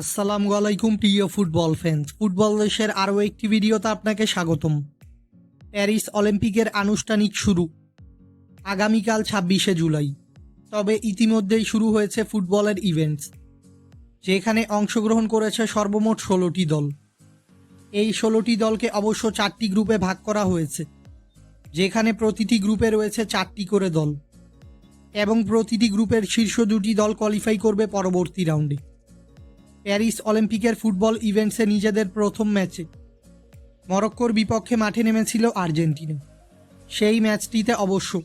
আসসালামু আলাইকুম, প্রিয় ফুটবল ফ্যান্স ফুটবল দেশের আরও একটি ভিডিওতে আপনাকে স্বাগতম। প্যারিস অলিম্পিকের আনুষ্ঠানিক শুরু, আগামীকাল ছাব্বিশে জুলাই। তবে ইতিমধ্যেই শুরু হয়েছে ফুটবলের ইভেন্টস যেখানে অংশগ্রহণ করেছে সর্বমোট ষোলোটি দল। এই ষোলোটি দলকে অবশ্য চারটি গ্রুপে ভাগ করা হয়েছে, যেখানে প্রতিটি গ্রুপে রয়েছে চারটি করে দল, এবং প্রতিটি গ্রুপের শীর্ষ দুটি দল কোয়ালিফাই করবে পরবর্তী রাউন্ডে প্যারিস অলিম্পিকের ফুটবল ইভেন্টসে নিজেদের প্রথম ম্যাচে। মরক্কোর বিপক্ষে মাঠে নেমেছিল আর্জেন্টিনা। সেই ম্যাচটিতে অবশ্য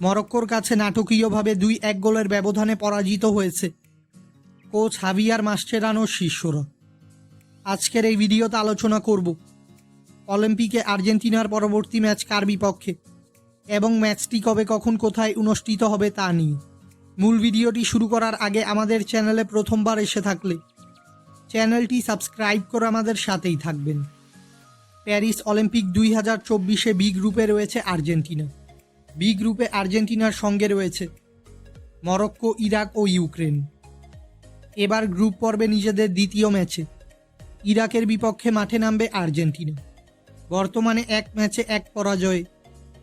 মরক্কোর কাছে নাটকীয়ভাবে দুই এক গোলের ব্যবধানে পরাজিত হয়েছে কোচ হাভিয়ার মাস্টেরানোর শিষ্যরা। আজকের এই ভিডিওতে আলোচনা করব অলিম্পিকে আর্জেন্টিনার পরবর্তী ম্যাচ কার বিপক্ষে এবং ম্যাচটি কবে, কখন, কোথায় অনুষ্ঠিত হবে তা নিয়ে। মূল ভিডিওটি শুরু করার আগে আমাদের চ্যানেলে প্রথমবার এসে থাকলে চ্যানেলটি সাবস্ক্রাইব করে আমাদের সাথেই থাকবেন। প্যারিস অলিম্পিক দুই হাজার চব্বিশে বি গ্রুপে রয়েছে আর্জেন্টিনা। বি গ্রুপে আর্জেন্টিনার সঙ্গে রয়েছে মরক্কো, ইরাক ও ইউক্রেন। এবার গ্রুপ পর্বে নিজেদের দ্বিতীয় ম্যাচে। ইরাকের বিপক্ষে মাঠে নামবে আর্জেন্টিনা। বর্তমানে এক ম্যাচে এক পরাজয়ে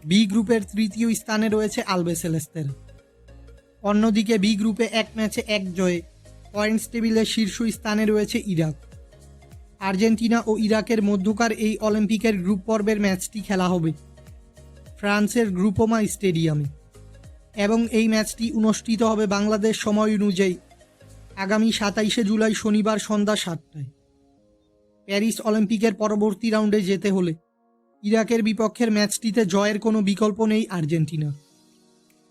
বি গ্রুপের তৃতীয় স্থানে রয়েছে আলবেসেলেস্তেরা। অন্যদিকে বি গ্রুপে এক ম্যাচে এক জয়ে। পয়েন্টস টেবিলের শীর্ষ স্থানে রয়েছে ইরাক। আর্জেন্টিনা ও ইরাকের মধ্যকার এই অলিম্পিকের গ্রুপ পর্বের ম্যাচটি খেলা হবে ফ্রান্সের গ্রুপোমা স্টেডিয়ামে। এবং এই ম্যাচটি অনুষ্ঠিত হবে বাংলাদেশ সময় অনুযায়ী আগামী সাতাইশে জুলাই শনিবার সন্ধ্যা সাতটায়। প্যারিস অলিম্পিকের পরবর্তী রাউন্ডে যেতে হলে ইরাকের বিপক্ষের ম্যাচটিতে জয়ের কোনো বিকল্প নেই আর্জেন্টিনার।